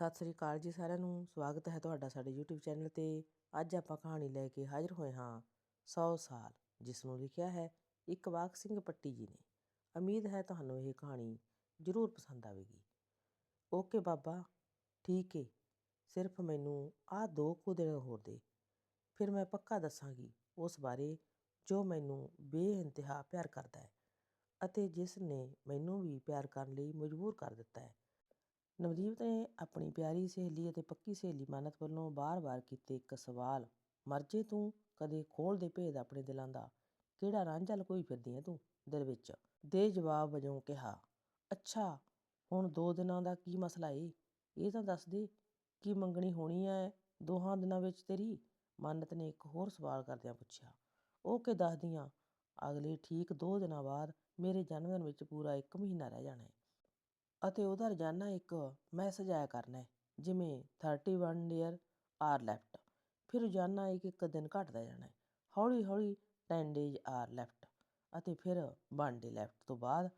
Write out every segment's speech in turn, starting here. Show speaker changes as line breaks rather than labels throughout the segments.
ਸਤਿ ਸ੍ਰੀ ਅਕਾਲ ਜੀ ਸਾਰਿਆਂ ਨੂੰ, ਸਵਾਗਤ ਹੈ ਤੁਹਾਡਾ ਸਾਡੇ YouTube ਚੈਨਲ ਤੇ। ਅੱਜ ਆਪਾਂ ਕਹਾਣੀ ਲੈ ਕੇ ਹਾਜ਼ਰ ਹੋਏ ਹਾਂ 100 ਸਾਲ, ਜਿਸ ਨੂੰ ਲਿਖਿਆ ਹੈ ਇਕਬਾਕ ਸਿੰਘ ਪੱਟੀ ਜੀ ਨੇ। ਉਮੀਦ ਹੈ ਤੁਹਾਨੂੰ ਇਹ ਕਹਾਣੀ ਜ਼ਰੂਰ ਪਸੰਦ ਆਵੇਗੀ। ਓਕੇ ਬਾਬਾ, ਠੀਕ ਏ। ਸਿਰਫ ਮੈਨੂੰ ਆਹ ਦੋ ਕੁ ਦਿਨ ਹੋਰ ਦੇ। ਫਿਰ ਮੈਂ ਪੱਕਾ ਦੱਸਾਂਗੀ ਉਸ ਬਾਰੇ ਜੋ ਮੈਨੂੰ ਬੇਇੰਤਹਾ ਪਿਆਰ ਕਰਦਾ ਹੈ ਅਤੇ ਜਿਸ ਨੇ ਮੈਨੂੰ ਵੀ ਪਿਆਰ ਕਰਨ ਲਈ ਮਜਬੂਰ ਕਰ ਦਿੱਤਾ ਹੈ। ਨਵਦੀਪ ਨੇ ਆਪਣੀ ਪਿਆਰੀ ਸਹੇਲੀ ਅਤੇ ਪੱਕੀ ਸਹੇਲੀ ਮਾਨਤ ਵੱਲੋਂ ਬਾਰ-ਬਾਰ ਕੀਤੇ ਇੱਕ ਸਵਾਲ ਮਰਜ਼ੇ ਤੂੰ ਕਦੇ ਖੋਲ ਦੇ ਭੇਦ ਆਪਣੇ ਦਿਲਾਂ ਦਾ, ਕਿਹੜਾ ਰਾਂਝਾ ਲਕੋਈ ਫਿਰਦੀ ਐ ਤੂੰ ਦਿਲ ਵਿੱਚ? ਦੇ ਜਵਾਬ ਵਜੋਂ ਕਿਹਾ, ਅੱਛਾ, ਹੁਣ ਦੋ ਦਿਨਾਂ ਦਾ ਕੀ ਮਸਲਾ ਏ? ਇਹ ਤਾਂ ਦੱਸ ਦੇ ਕੀ ਮੰਗਣੀ ਹੋਣੀ ਐ ਦੋਹਾਂ ਦਿਨਾਂ ਵਿੱਚ ਤੇਰੀ? ਮਾਨਤ ਨੇ ਇੱਕ ਹੋਰ ਸਵਾਲ ਕਰਦਿਆਂ ਪੁੱਛਿਆ, ਉਹ ਕਿ ਦੱਸਦੀਆਂ ਅਗਲੇ ਠੀਕ ਦੋ ਦਿਨਾਂ ਬਾਅਦ ਮੇਰੇ ਜਨਮਦਿਨ ਵਿੱਚ ਪੂਰਾ ਇੱਕ ਮਹੀਨਾ ਰਹਿ ਜਾਣਾ ਹੈ ਅਤੇ ਉਹਦਾ ਰੋਜ਼ਾਨਾ ਇੱਕ ਮੈਸੇਜ ਆਇਆ ਕਰਨਾ ਹੈ, ਜਿਵੇਂ 31 ਡੀਅਰ ਆਰ ਲੈਫਟ ਫਿਰ ਰੋਜ਼ਾਨਾ ਇੱਕ ਇੱਕ ਦਿਨ ਘਟਦਾ ਜਾਣਾ ਹੈ। ਹੌਲੀ ਹੌਲੀ 10 ਡੇਜ਼ ਆਰ ਲੈਫਟ ਅਤੇ ਫਿਰ 1 ਡੇ ਲੈਫਟ ਤੋਂ ਬਾਅਦ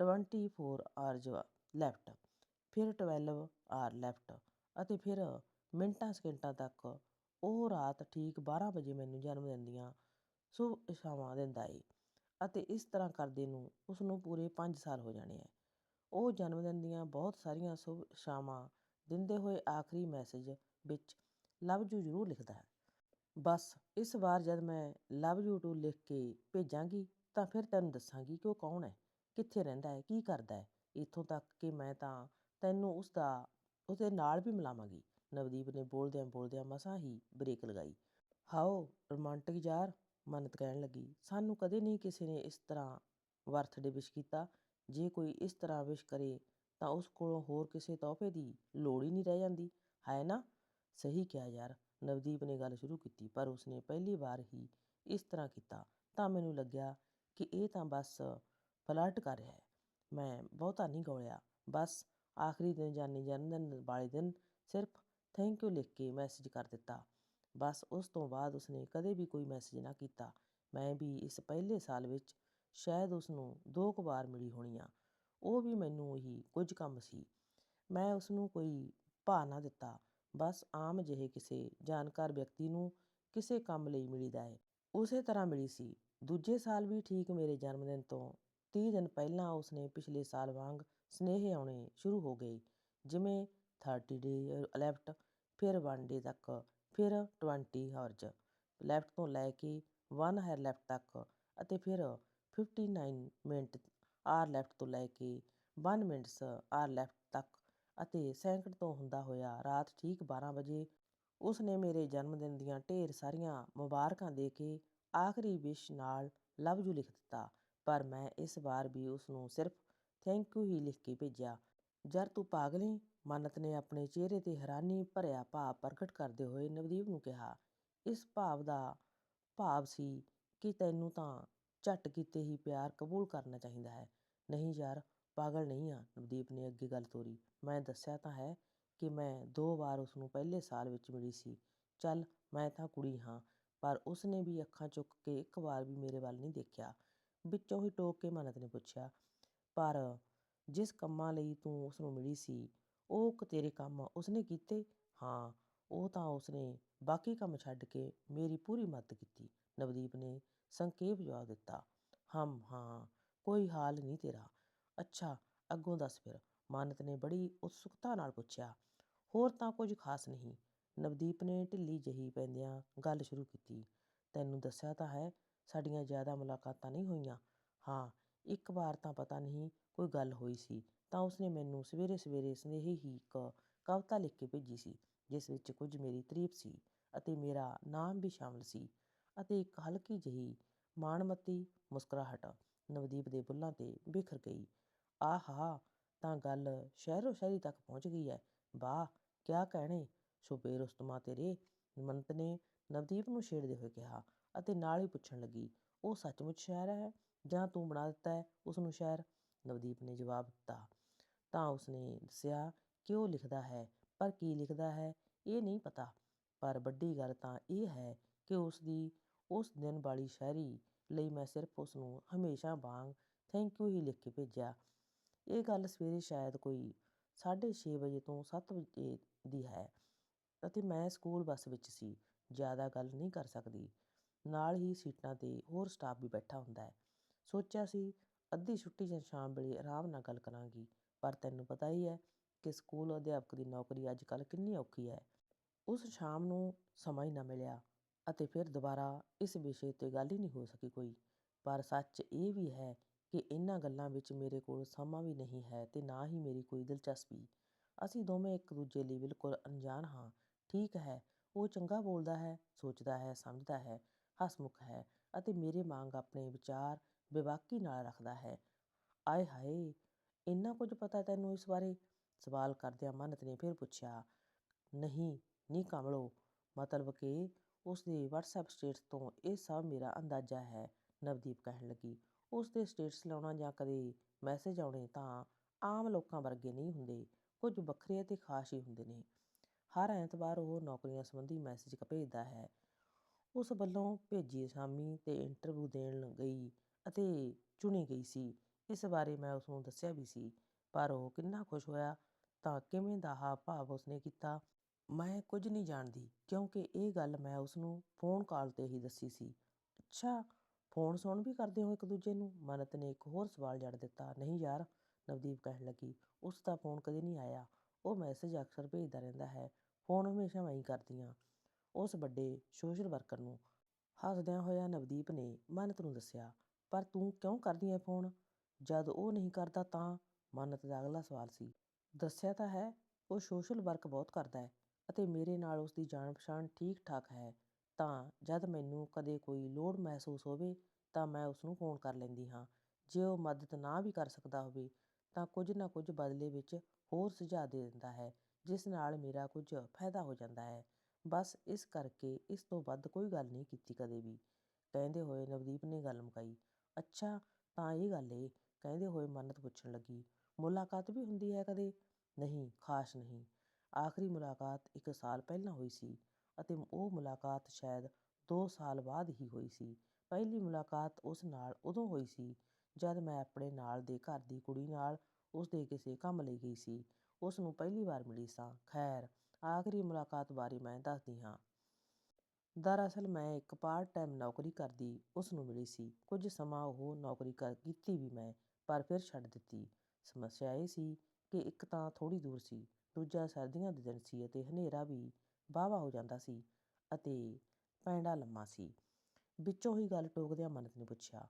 24 ਆਰਜ਼ ਲੈਫਟ ਫਿਰ 12 ਆਰ ਲੈਫਟ ਅਤੇ ਫਿਰ ਮਿੰਟਾਂ ਸਕਿੰਟਾਂ ਤੱਕ ਉਹ ਰਾਤ ਠੀਕ 12 ਵਜੇ ਮੈਨੂੰ ਜਨਮ ਦਿਨ ਦੀਆਂ ਸ਼ੁਭ ਇਸ਼ਾਵਾਂ ਦਿੰਦਾ ਏ। ਅਤੇ ਇਸ ਤਰ੍ਹਾਂ ਕਰਦੇ ਨੂੰ ਉਸ ਨੂੰ ਪੂਰੇ 5 ਸਾਲ ਹੋ ਜਾਣੇ ਹੈ। ਉਹ ਜਨਮ ਦਿਨ ਦੀਆਂ ਬਹੁਤ ਸਾਰੀਆਂ ਸ਼ੁਭ ਇਸ਼ਾਵਾਂ ਦਿੰਦੇ ਹੋਏ ਆਖਰੀ ਮੈਸੇਜ ਵਿੱਚ ਲਵ ਯੂ ਜ਼ਰੂਰ ਲਿਖਦਾ ਹੈ। ਬਸ ਇਸ ਵਾਰ ਜਦ ਮੈਂ ਲਵ ਯੂ ਟੂ ਲਿਖ ਕੇ ਭੇਜਾਂਗੀ ਤਾਂ ਫਿਰ ਤੈਨੂੰ ਦੱਸਾਂਗੀ ਕਿ ਉਹ ਕੌਣ ਹੈ, ਕਿੱਥੇ ਰਹਿੰਦਾ ਹੈ, ਕੀ ਕਰਦਾ ਹੈ। ਇੱਥੋਂ ਤੱਕ ਕਿ ਮੈਂ ਤਾਂ ਤੈਨੂੰ ਉਸ ਦਾ ਉਹਦੇ ਨਾਲ ਵੀ ਮਿਲਾਵਾਂਗੀ। ਨਵਦੀਪ ਨੇ ਬੋਲਦਿਆਂ ਬੋਲਦਿਆਂ ਮਸਾਂ ਹੀ ਬ੍ਰੇਕ ਲਗਾਈ। ਹਾਓ ਰੋਮਾਂਟਿਕ ਯਾਰ, ਮਨਤ ਕਹਿਣ ਲੱਗੀ। ਸਾਨੂੰ ਕਦੇ ਨਹੀਂ ਕਿਸੇ ਨੇ ਇਸ ਤਰ੍ਹਾਂ ਬਰਥਡੇ ਵਿਸ਼ ਕੀਤਾ। ਜੇ ਕੋਈ ਇਸ ਤਰ੍ਹਾਂ ਵਿਸ਼ ਕਰੇ ਤਾਂ ਉਸ ਕੋਲੋਂ ਹੋਰ ਕਿਸੇ ਤੋਹਫੇ ਦੀ ਲੋੜ ਹੀ ਨਹੀਂ ਰਹਿ ਜਾਂਦੀ। ਹੈ ਨਾ, ਸਹੀ ਕਿਹਾ ਯਾਰ, ਨਵਦੀਪ ਨੇ ਗੱਲ ਸ਼ੁਰੂ ਕੀਤੀ ਪਰ ਉਸਨੇ ਪਹਿਲੀ ਵਾਰ ਹੀ ਇਸ ਤਰ੍ਹਾਂ ਕੀਤਾ ਤਾਂ ਮੈਨੂੰ ਲੱਗਿਆ ਕਿ ਇਹ ਤਾਂ ਬਸ ਫਲਰਟ ਕਰ ਰਿਹਾ ਹੈ। ਮੈਂ ਬਹੁਤਾ ਨਹੀਂ ਗੋਲਿਆ, ਬਸ ਆਖਰੀ ਦਿਨ ਜਾਨੀ ਜਨਮਦਿਨ ਵਾਲੇ ਦਿਨ ਸਿਰਫ ਥੈਂਕ ਯੂ ਲਿਖ ਕੇ ਮੈਸੇਜ ਕਰ ਦਿੱਤਾ। ਬਸ ਉਸ ਤੋਂ ਬਾਅਦ ਉਸਨੇ ਕਦੇ ਵੀ ਕੋਈ ਮੈਸੇਜ ਨਾ ਕੀਤਾ। ਮੈਂ ਵੀ ਇਸ ਪਹਿਲੇ ਸਾਲ ਵਿੱਚ ਸ਼ਾਇਦ ਉਸ ਨੂੰ ਦੋ ਕੁ ਵਾਰ ਮਿਲੀ ਹੋਣੀ ਆ। ਉਹ ਵੀ ਮੈਨੂੰ ਉਹੀ ਕੁਝ ਕੰਮ ਸੀ। ਮੈਂ ਉਸ ਨੂੰ ਕੋਈ ਭਾਅ ਨਾ ਦਿੱਤਾ। ਬਸ ਆਮ ਜਿਹੇ ਕਿਸੇ ਜਾਣਕਾਰ ਵਿਅਕਤੀ ਨੂੰ ਕਿਸੇ ਕੰਮ ਲਈ ਮਿਲੀਦਾ ਹੈ ਉਸੇ ਤਰ੍ਹਾਂ ਮਿਲੀ ਸੀ। ਦੂਜੇ ਸਾਲ ਵੀ ਠੀਕ ਮੇਰੇ ਜਨਮ ਦਿਨ ਤੋਂ 30 ਦਿਨ ਪਹਿਲਾਂ ਉਸਨੇ ਪਿਛਲੇ ਸਾਲ ਵਾਂਗ ਸਨੇਹ ਆਉਣੇ ਸ਼ੁਰੂ ਹੋ ਗਏ। ਜਿਵੇਂ 30 ਡੇ ਲੈਫਟ ਫਿਰ 1 ਡੇ ਤੱਕ, ਫਿਰ 20 ਹਰਜ। ਲੈਫਟ ਤੋਂ ਲੈ ਕੇ 1 ਹਾਇਰ ਲੈਫਟ ਤੱਕ ਅਤੇ ਫਿਰ 59 ਮਿੰਟ ਆਰ ਲੈਫਟ ਤੋਂ ਲੈ ਕੇ 1 ਮਿੰਟਸ ਆਰ ਲੈਫਟ ਤੱਕ ਅਤੇ ਸੈਂਕੜ ਤੋਂ ਹੁੰਦਾ ਹੋਇਆ ਰਾਤ ਠੀਕ 12 ਵਜੇ ਉਸ ਨੇ ਮੇਰੇ ਜਨਮ ਦਿਨ ਦੀਆਂ ਢੇਰ ਸਾਰੀਆਂ ਮੁਬਾਰਕਾਂ ਦੇ ਕੇ ਆਖਰੀ ਵਿਸ਼ ਨਾਲ ਲਵ ਯੂ ਲਿਖ ਦਿੱਤਾ। ਪਰ ਮੈਂ ਇਸ ਵਾਰ ਵੀ ਉਸ ਨੂੰ ਸਿਰਫ ਥੈਂਕ ਯੂ ਹੀ ਲਿਖ ਕੇ ਭੇਜਿਆ। ਜਰ ਤੂੰ ਪਾਗਲੇ ਮਾਨਤ ਨੇ ਆਪਣੇ ਚਿਹਰੇ ਤੇ ਹੈਰਾਨੀ ਭਰਿਆ ਭਾਵ ਪ੍ਰਗਟ ਕਰਦੇ ਹੋਏ ਨਵਦੀਪ ਨੂੰ ਕਿਹਾ। ਇਸ ਭਾਵ ਦਾ ਭਾਵ ਸੀ ਕਿ ਤੈਨੂੰ ਤਾਂ ਝੱਟ ਕੀਤੇ ਹੀ ਪਿਆਰ ਕਬੂਲ ਕਰਨਾ ਚਾਹੀਦਾ ਹੈ। ਨਹੀਂ ਯਾਰ, ਪਾਗਲ ਨਹੀਂ ਆ, ਨਵਦੀਪ ਨੇ ਅੱਗੇ ਗੱਲ ਤੋਰੀ। ਮੈਂ ਦੱਸਿਆ ਤਾਂ ਹੈ ਕਿ ਮੈਂ ਦੋ ਵਾਰ ਉਸ ਨੂੰ ਪਹਿਲੇ ਸਾਲ ਵਿੱਚ ਮਿਲੀ ਸੀ। ਚੱਲ, ਮੈਂ ਤਾਂ ਕੁੜੀ ਹਾਂ, ਪਰ ਉਸ ਨੇ ਵੀ ਅੱਖਾਂ ਚੁੱਕ ਕੇ ਇੱਕ ਵਾਰ ਵੀ ਮੇਰੇ ਵੱਲ ਨਹੀਂ ਦੇਖਿਆ। ਵਿੱਚੋਂ ਹੀ ਟੋਕ ਕੇ ਮਨਤ ਨੇ ਪੁੱਛਿਆ, ਪਰ ਜਿਸ ਕੰਮਾਂ ਲਈ ਤੂੰ ਉਸ ਨੂੰ ਮਿਲੀ ਸੀ, ਉਹ ਤੇਰੇ ਕੰਮ ਉਸਨੇ ਕੀਤੇ? ਹਾਂ, ਉਹ ਤਾਂ ਉਸਨੇ ਬਾਕੀ ਕੰਮ ਛੱਡ ਕੇ ਮੇਰੀ ਪੂਰੀ ਮਦਦ ਕੀਤੀ, ਨਵਦੀਪ ਨੇ ਸੰਖੇਪ ਜਵਾਬ ਦਿੱਤਾ, ਹਮ, ਹਾਂ, ਕੋਈ ਹਾਲ ਨਹੀਂ ਤੇਰਾ। ਅੱਛਾ, ਅੱਗੋਂ ਦੱਸ ਫਿਰ। ਮਾਨਤ ਨੇ ਬੜੀ ਉਤਸੁਕਤਾ ਨਾਲ ਪੁੱਛਿਆ, ਹੋਰ ਤਾਂ ਕੁਝ ਖਾਸ ਨਹੀਂ? ਨਵਦੀਪ ਨੇ ਢਿੱਲੀ ਜਹੀ ਪੈਂਦਿਆਂ ਗੱਲ ਸ਼ੁਰੂ ਕੀਤੀ, ਤੈਨੂੰ ਦੱਸਿਆ ਤਾਂ ਹੈ, ਸਾਡੀਆਂ ਜ਼ਿਆਦਾ ਮੁਲਾਕਾਤਾਂ ਨਹੀਂ ਹੋਈਆਂ। ਹਾਂ, ਇੱਕ ਵਾਰ ਤਾਂ ਪਤਾ ਨਹੀਂ ਕੋਈ ਗੱਲ ਹੋਈ ਸੀ, ਤਾਂ ਉਸਨੇ ਮੈਨੂੰ ਸਵੇਰੇ ਸਵੇਰੇ ਸਨੇਹੀ ਹੀ ਇੱਕ ਕਵਿਤਾ ਲਿਖ ਕੇ ਭੇਜੀ ਸੀ, ਜਿਸ ਵਿੱਚ ਕੁਝ ਮੇਰੀ ਤਾਰੀਫ ਸੀ ਅਤੇ ਮੇਰਾ ਨਾਮ ਵੀ ਸ਼ਾਮਲ ਸੀ। ਅਤੇ ਇੱਕ ਹਲਕੀ ਜਿਹੀ ਮਾਣਮੱਤੀ ਮੁਸਕਰਾਹਟ ਨਵਦੀਪ ਦੇ ਬੁੱਲਾਂ ਤੇ ਬਿਖਰ ਗਈ। ਆਹਾ, ਤਾਂ ਗੱਲ ਸ਼ਹਿਰੋ ਸ਼ਹਿਰੀ ਤੱਕ ਪਹੁੰਚ ਗਈ ਹੈ ਵਾਹ, ਕਿਆ ਕਹਿਣੇ ਸ਼ੁਬੇ ਰੁਸਤਮਾ ਤੇਰੇ ਮੰਤ ਨੇ ਨਵਦੀਪ ਨੂੰ ਛੇੜਦੇ ਹੋਏ ਕਿਹਾ ਅਤੇ ਨਾਲ ਹੀ ਪੁੱਛਣ ਲੱਗੀ, ਉਹ ਸੱਚਮੁੱਚ ਸ਼ਾਇਰ ਹੈ ਜਾਂ ਤੂੰ ਬਣਾ ਦਿੱਤਾ ਹੈ ਉਸ ਨੂੰ ਸ਼ਾਇਰ ਨਵਦੀਪ ਨੇ ਜਵਾਬ ਦਿੱਤਾ, ਤਾਂ ਉਸਨੇ ਦੱਸਿਆ ਕਿ ਉਹ ਲਿਖਦਾ ਹੈ, ਪਰ ਕੀ ਲਿਖਦਾ ਹੈ ਇਹ ਨਹੀਂ ਪਤਾ, ਪਰ ਵੱਡੀ ਗੱਲ ਤਾਂ ਇਹ ਹੈ ਕਿ ਉਸ ਦੀ ਉਸ ਦਿਨ ਵਾਲੀ ਸ਼ਾਇਰੀ ਲਈ ਮੈਂ ਸਿਰਫ ਉਸ ਨੂੰ ਹਮੇਸ਼ਾ ਵਾਂਗ ਥੈਂਕ ਯੂ ਹੀ ਲਿਖ ਕੇ ਭੇਜਿਆ। ਇਹ ਗੱਲ ਸਵੇਰੇ ਸ਼ਾਇਦ ਕੋਈ 6:30 ਵਜੇ ਤੋਂ 7 ਵਜੇ ਦੀ ਹੈ ਅਤੇ ਮੈਂ ਸਕੂਲ ਬੱਸ ਵਿੱਚ ਸੀ, ਜ਼ਿਆਦਾ ਗੱਲ ਨਹੀਂ ਕਰ ਸਕਦੀ। ਨਾਲ ਹੀ ਸੀਟਾਂ 'ਤੇ ਹੋਰ ਸਟਾਫ ਵੀ ਬੈਠਾ ਹੁੰਦਾ ਹੈ। ਸੋਚਿਆ ਸੀ, ਅੱਧੀ ਛੁੱਟੀ ਜਾਂ ਸ਼ਾਮ ਵੇਲੇ ਆਰਾਮ ਨਾਲ ਗੱਲ ਕਰਾਂਗੀ, ਪਰ ਤੈਨੂੰ ਪਤਾ ਹੀ ਹੈ ਕਿ ਸਕੂਲ ਅਧਿਆਪਕ ਦੀ ਨੌਕਰੀ ਅੱਜ ਕੱਲ੍ਹ ਕਿੰਨੀ ਔਖੀ ਹੈ। ਉਸ ਸ਼ਾਮ ਨੂੰ ਸਮਾਂ ਹੀ ਨਾ ਮਿਲਿਆ। ਅਤੇ ਫਿਰ ਦੁਬਾਰਾ ਇਸ ਵਿਸ਼ੇ 'ਤੇ ਗੱਲ ਹੀ ਨਹੀਂ ਹੋ ਸਕੀ ਕੋਈ। ਪਰ ਸੱਚ ਇਹ ਵੀ ਹੈ ਕਿ ਇਹਨਾਂ ਗੱਲਾਂ ਵਿੱਚ ਮੇਰੇ ਕੋਲ ਸਮਾਂ ਵੀ ਨਹੀਂ ਹੈ ਅਤੇ ਨਾ ਹੀ ਮੇਰੀ ਕੋਈ ਦਿਲਚਸਪੀ। ਅਸੀਂ ਦੋਵੇਂ ਇੱਕ ਦੂਜੇ ਲਈ ਬਿਲਕੁਲ ਅਣਜਾਣ ਹਾਂ। ਠੀਕ ਹੈ, ਉਹ ਚੰਗਾ ਬੋਲਦਾ ਹੈ, ਸੋਚਦਾ ਹੈ, ਸਮਝਦਾ ਹੈ, ਹਸਮੁਖ ਹੈ ਅਤੇ ਮੇਰੇ ਵਾਂਗ ਆਪਣੇ ਵਿਚਾਰ ਬੇਬਾਕੀ ਨਾਲ ਰੱਖਦਾ ਹੈ। ਆਏ ਹਾਏ, ਇੰਨਾ ਕੁਝ ਪਤਾ ਤੈਨੂੰ ਇਸ ਬਾਰੇ? ਸਵਾਲ ਕਰਦਿਆਂ ਮਨਤ ਨੇ ਫਿਰ ਪੁੱਛਿਆ, ਨਹੀਂ ਨਹੀਂ ਕਮਲੋ। ਮਤਲਬ ਕਿ ਉਸ ਦੇ WhatsApp ਸਟੇਟਸ ਤੋਂ ਇਹ ਸਭ ਮੇਰਾ ਅੰਦਾਜ਼ਾ ਹੈ, ਨਵਦੀਪ ਕਹਿਣ ਲੱਗੀ। ਉਸ ਦੇ ਸਟੇਟਸ ਲਾਉਣਾ ਜਾਂ ਕਦੇ ਮੈਸੇਜ ਆਉਣੇ ਤਾਂ ਆਮ ਲੋਕਾਂ ਵਰਗੇ ਨਹੀਂ ਹੁੰਦੇ, ਕੁਝ ਵੱਖਰੇ ਅਤੇ ਖਾਸ ਹੀ ਹੁੰਦੇ ਨੇ। ਹਰ ਐਤਵਾਰ ਉਹ ਨੌਕਰੀਆਂ ਸੰਬੰਧੀ ਮੈਸੇਜ ਭੇਜਦਾ ਹੈ। ਉਸ ਵੱਲੋਂ ਭੇਜੀ ਅਸਾਮੀ ਤੇ ਇੰਟਰਵਿਊ ਦੇਣ ਗਈ ਅਤੇ ਚੁਣੀ ਗਈ ਸੀ। ਇਸ ਬਾਰੇ ਮੈਂ ਉਸ ਨੂੰ ਦੱਸਿਆ ਵੀ ਸੀ, ਪਰ ਉਹ ਕਿੰਨਾ ਖੁਸ਼ ਹੋਇਆ, ਤਾਂ ਕਿਵੇਂ ਦਾ ਹਾਵ ਭਾਵ ਉਸਨੇ ਕੀਤਾ ਮੈਂ ਕੁਝ ਨਹੀਂ ਜਾਣਦੀ, ਕਿਉਂਕਿ ਇਹ ਗੱਲ ਮੈਂ ਉਸ ਨੂੰ ਫੋਨ ਕਾਲ ਤੇ ਹੀ ਦੱਸੀ ਸੀ। ਅੱਛਾ ਫੋਨ ਸੁਣ ਵੀ ਕਰਦੇ ਹੋ ਇੱਕ ਦੂਜੇ ਨੂੰ? ਮਨਤ ਨੇ ਇੱਕ ਹੋਰ ਸਵਾਲ ਜੜ ਦਿੱਤਾ। ਨਹੀਂ ਯਾਰ, ਨਵਦੀਪ ਕਹਿਣ ਲੱਗੀ। ਉਸ ਦਾ ਫੋਨ ਕਦੇ ਨਹੀਂ ਆਇਆ। ਉਹ ਮੈਸੇਜ ਅਕਸਰ ਭੇਜਦਾ ਰਹਿੰਦਾ ਹੈ। ਫੋਨ ਹਮੇਸ਼ਾ ਮੈਂ ਹੀ ਕਰਦੀ ਹਾਂ। ਉਸ ਵੱਡੇ ਸੋਸ਼ਲ ਵਰਕਰ ਨੂੰ ਹੱਸਦਿਆਂ ਹੋਇਆ ਨਵਦੀਪ ਨੇ ਮਨਤ ਨੂੰ ਦੱਸਿਆ, ਪਰ ਤੂੰ ਕਿਉਂ ਕਰਦੀ ਹੈ ਫੋਨ ਜਦ ਉਹ ਨਹੀਂ ਕਰਦਾ ਤਾਂ? ਮਨਤ ਦਾ ਅਗਲਾ ਸਵਾਲ ਸੀ। ਦੱਸਿਆ ਤਾਂ ਹੈ, ਉਹ ਸੋਸ਼ਲ ਵਰਕ ਬਹੁਤ ਕਰਦਾ ਹੈ। ਅਤੇ ਮੇਰੇ ਨਾਲ ਉਸ ਦੀ ਜਾਣ ਪਛਾਣ ਠੀਕ ਠਾਕ ਹੈ, ਤਾਂ ਜਦ ਮੈਨੂੰ ਕਦੇ ਕੋਈ ਲੋੜ ਮਹਿਸੂਸ ਹੋਵੇ, ਤਾਂ ਮੈਂ ਉਸ ਨੂੰ ਫੋਨ ਕਰ ਲੈਂਦੀ ਹਾਂ। ਜੇ ਉਹ ਮਦਦ ਨਾ ਵੀ ਕਰ ਸਕਦਾ ਹੋਵੇ, ਤਾਂ ਕੁਝ ਨਾ ਕੁਝ ਬਦਲੇ ਵਿੱਚ ਹੋਰ ਸੁਝਾਅ ਦੇ ਦਿੰਦਾ ਹੈ, ਜਿਸ ਨਾਲ ਮੇਰਾ ਕੁਝ ਫਾਇਦਾ ਹੋ ਜਾਂਦਾ ਹੈ। ਬਸ ਇਸ ਕਰਕੇ ਇਸ ਤੋਂ ਵੱਧ ਕੋਈ ਗੱਲ ਨਹੀਂ ਕੀਤੀ ਕਦੇ ਵੀ। ਕਹਿੰਦੇ ਹੋਏ ਨਵਦੀਪ ਨੇ ਗੱਲ ਮੁਕਾਈ। ਅੱਛਾ, ਤਾਂ ਇਹ ਗੱਲ ਏ, ਕਹਿੰਦੇ ਹੋਏ ਮੰਨਤ ਪੁੱਛਣ ਲੱਗੀ। ਮੁਲਾਕਾਤ ਵੀ ਹੁੰਦੀ ਹੈ ਕਦੇ? ਨਹੀਂ, ਖਾਸ ਨਹੀਂ। ਆਖਰੀ ਮੁਲਾਕਾਤ ਇੱਕ ਸਾਲ ਪਹਿਲਾਂ ਹੋਈ ਸੀ ਅਤੇ ਉਹ ਮੁਲਾਕਾਤ ਸ਼ਾਇਦ 2 ਸਾਲ ਬਾਅਦ ਹੀ ਹੋਈ ਸੀ। ਪਹਿਲੀ ਮੁਲਾਕਾਤ ਉਸ ਨਾਲ ਉਦੋਂ ਹੋਈ ਸੀ ਜਦ ਮੈਂ ਆਪਣੇ ਨਾਲ ਦੇ ਘਰ ਦੀ ਕੁੜੀ ਨਾਲ ਉਸ ਦੇ ਕਿਸੇ ਕੰਮ ਲਈ ਗਈ ਸੀ। ਉਸ ਨੂੰ ਪਹਿਲੀ ਵਾਰ ਮਿਲੀ ਸਾਂ। ਖੈਰ, ਆਖਰੀ ਮੁਲਾਕਾਤ ਬਾਰੇ ਮੈਂ ਦੱਸਦੀ ਹਾਂ। ਦਰਅਸਲ ਮੈਂ ਇੱਕ ਪਾਰਟ ਟਾਈਮ ਨੌਕਰੀ ਕਰਦੀ ਉਸ ਨੂੰ ਮਿਲੀ ਸੀ। ਕੁਝ ਸਮਾਂ ਉਹ ਨੌਕਰੀ ਕਰ, ਕੀਤੀ ਵੀ ਮੈਂ, ਪਰ ਫਿਰ ਛੱਡ ਦਿੱਤੀ। ਸਮੱਸਿਆ ਇਹ ਸੀ ਕਿ ਇੱਕ ਤਾਂ ਥੋੜੀ ਦੂਰ ਸੀ। ਦੂਜਾ ਸਰਦੀਆਂ ਦੇ ਦਿਨ ਸੀ ਅਤੇ ਹਨੇਰਾ ਵੀ ਵਾਹਵਾ ਹੋ ਜਾਂਦਾ ਸੀ ਅਤੇ ਪੈਂਡਾ ਲੰਮਾ ਸੀ। ਵਿੱਚੋਂ ਹੀ ਗੱਲ ਟੋਕਦਿਆਂ ਮੰਨਤ ਨੇ ਪੁੱਛਿਆ,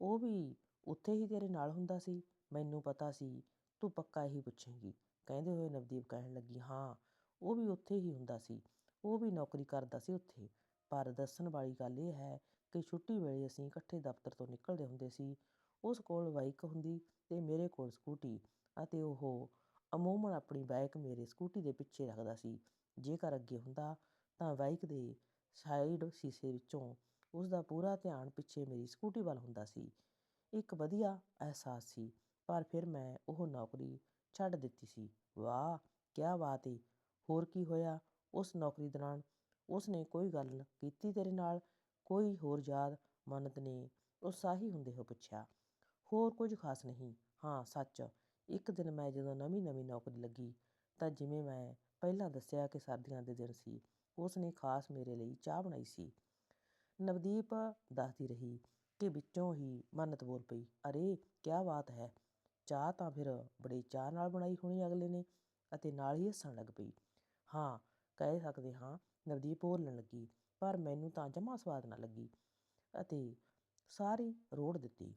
ਉਹ ਵੀ ਉੱਥੇ ਹੀ ਤੇਰੇ ਨਾਲ ਹੁੰਦਾ ਸੀ? ਮੈਨੂੰ ਪਤਾ ਸੀ, ਤੂੰ ਪੱਕਾ ਇਹੀ ਪੁੱਛੇਂਗੀ। ਕਹਿੰਦੇ ਹੋਏ ਨਵਦੀਪ ਕਹਿਣ ਲੱਗੀ, ਹਾਂ, ਉਹ ਵੀ ਉੱਥੇ ਹੀ ਹੁੰਦਾ ਸੀ। ਉਹ ਵੀ ਨੌਕਰੀ ਕਰਦਾ ਸੀ ਉੱਥੇ। ਪਰ ਦੱਸਣ ਵਾਲੀ ਗੱਲ ਇਹ ਹੈ ਕਿ ਛੁੱਟੀ ਵੇਲੇ ਅਸੀਂ ਇਕੱਠੇ ਦਫ਼ਤਰ ਤੋਂ ਨਿਕਲਦੇ ਹੁੰਦੇ ਸੀ। ਉਸ ਕੋਲ ਬਾਈਕ ਹੁੰਦੀ ਤੇ ਮੇਰੇ ਕੋਲ ਸਕੂਟੀ ਅਤੇ ਉਹ ਅਮੂਮਨ ਆਪਣੀ ਬਾਈਕ ਮੇਰੇ ਸਕੂਟੀ ਦੇ ਪਿੱਛੇ ਰੱਖਦਾ ਸੀ। ਜੇਕਰ ਅੱਗੇ ਹੁੰਦਾ ਤਾਂ ਬਾਈਕ ਦੇ ਸਾਈਡ ਸ਼ੀਸ਼ੇ ਵਿੱਚੋਂ ਉਸ ਦਾ ਪੂਰਾ ਧਿਆਨ ਪਿੱਛੇ ਮੇਰੀ ਸਕੂਟੀ ਵੱਲ ਹੁੰਦਾ ਸੀ। ਇੱਕ ਵਧੀਆ ਅਹਿਸਾਸ ਸੀ, ਪਰ ਫਿਰ ਮੈਂ ਉਹ ਨੌਕਰੀ ਛੱਡ ਦਿੱਤੀ ਸੀ। ਵਾਹ, ਕਿਆ ਬਾਤ ਏ! ਹੋਰ ਕੀ ਹੋਇਆ? ਉਸ ਨੌਕਰੀ ਦੌਰਾਨ ਉਸ ਨੇ ਕੋਈ ਗੱਲ ਕੀਤੀ ਤੇਰੇ ਨਾਲ? ਕੋਈ ਹੋਰ ਯਾਦ ਮੰਨਤ ਨੇ ਉਤਸ਼ਾਹੀ ਹੁੰਦੇ ਹੋ ਪੁੱਛਿਆ। ਹੋਰ ਕੁਝ ਖਾਸ ਨਹੀਂ। ਹਾਂ, ਸੱਚ। ਇੱਕ ਦਿਨ ਮੈਂ ਜਦੋਂ ਨਵੀਂ ਨਵੀਂ ਨੌਕਰੀ ਲੱਗੀ ਤਾਂ ਜਿਵੇਂ ਮੈਂ ਪਹਿਲਾਂ ਦੱਸਿਆ ਕਿ ਸਰਦੀਆਂ ਦੇ ਦਿਨ ਸੀ ਉਸ ਨੇ ਖਾਸ ਮੇਰੇ ਲਈ ਚਾਹ ਬਣਾਈ ਸੀ। ਨਵਦੀਪ ਦੱਸਦੀ ਰਹੀ ਕਿ ਵਿੱਚੋਂ ਹੀ ਮੰਨਤ ਬੋਲ ਪਈ, ਅਰੇ, ਕਿਆ ਬਾਤ ਹੈ। ਚਾਹ ਤਾਂ ਫਿਰ ਬੜੇ ਚਾਹ ਨਾਲ ਬਣਾਈ ਹੋਣੀ ਅਗਲੇ ਨੇ ਅਤੇ ਨਾਲ ਹੀ ਹੱਸਣ ਲੱਗ ਪਈ। ਹਾਂ, ਕਹਿ ਸਕਦੇ ਹਾਂ, ਨਵਦੀਪ ਬੋਲਣ ਲੱਗੀ, ਪਰ ਮੈਨੂੰ ਤਾਂ ਜਮਾ ਸਵਾਦ ਨਾ ਲੱਗੀ ਅਤੇ ਸਾਰੀ ਰੋੜ ਦਿੱਤੀ।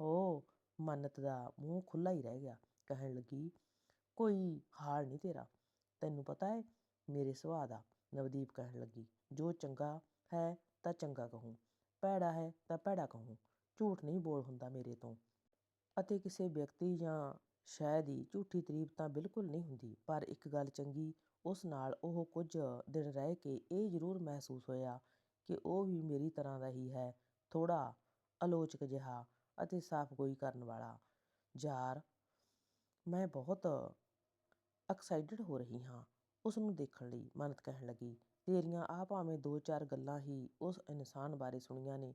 ਹੋ ਮੰਨਤ ਦਾ ਮੂੰਹ ਖੁੱਲਾ ਹੀ ਰਹਿ ਗਿਆ, ਕਹਿਣ ਲੱਗੀ, ਕੋਈ ਹਾਲ ਨਹੀਂ ਤੇਰਾ, ਤੈਨੂੰ ਪਤਾ ਹੈ ਮੇਰੇ ਸੁਭਾਅ ਦਾ, ਨਵਦੀਪ ਕਹਿਣ ਲੱਗੀ, ਜੋ ਚੰਗਾ ਹੈ ਤਾਂ ਚੰਗਾ ਕਹੂੰ, ਭੈੜਾ ਹੈ ਤਾਂ ਭੈੜਾ ਕਹੂੰ, ਝੂਠ ਨਹੀਂ ਬੋਲ ਹੁੰਦਾ ਮੇਰੇ ਤੋਂ, ਅਤੇ ਕਿਸੇ ਵਿਅਕਤੀ ਜਾਂ ਸ਼ੈ ਦੀ ਝੂਠੀ ਤਾਰੀਫ ਤਾਂ ਬਿਲਕੁਲ ਨਹੀਂ ਹੁੰਦੀ, ਪਰ ਇੱਕ ਗੱਲ ਚੰਗੀ, ਉਸ ਨਾਲ ਉਹ ਕੁਝ ਦਿਨ ਰਹਿ ਕੇ ਇਹ ਜ਼ਰੂਰ ਮਹਿਸੂਸ ਹੋਇਆ ਕਿ ਉਹ ਵੀ ਮੇਰੀ ਤਰ੍ਹਾਂ ਦਾ ਹੀ ਹੈ ਥੋੜਾ ਅਲੋਚਕ ਜਿਹਾ ਅਤੇ ਸਾਫ਼ਗੋਈ ਕਰਨ ਵਾਲਾ ਯਾਰ ਮੈਂ ਬਹੁਤ ਐਕਸਾਈਟਡ ਹੋ ਰਹੀ ਹਾਂ। ਉਸ ਨੂੰ ਦੇਖਣ ਲਈ ਮੰਨਤ ਕਹਿਣ ਲੱਗੀ ਤੇਰੀਆਂ ਆ ਭਾਵੇਂ ਦੋ ਚਾਰ ਗੱਲਾਂ ਹੀ ਉਸ ਇਨਸਾਨ ਬਾਰੇ ਸੁਣੀਆਂ ਨੇ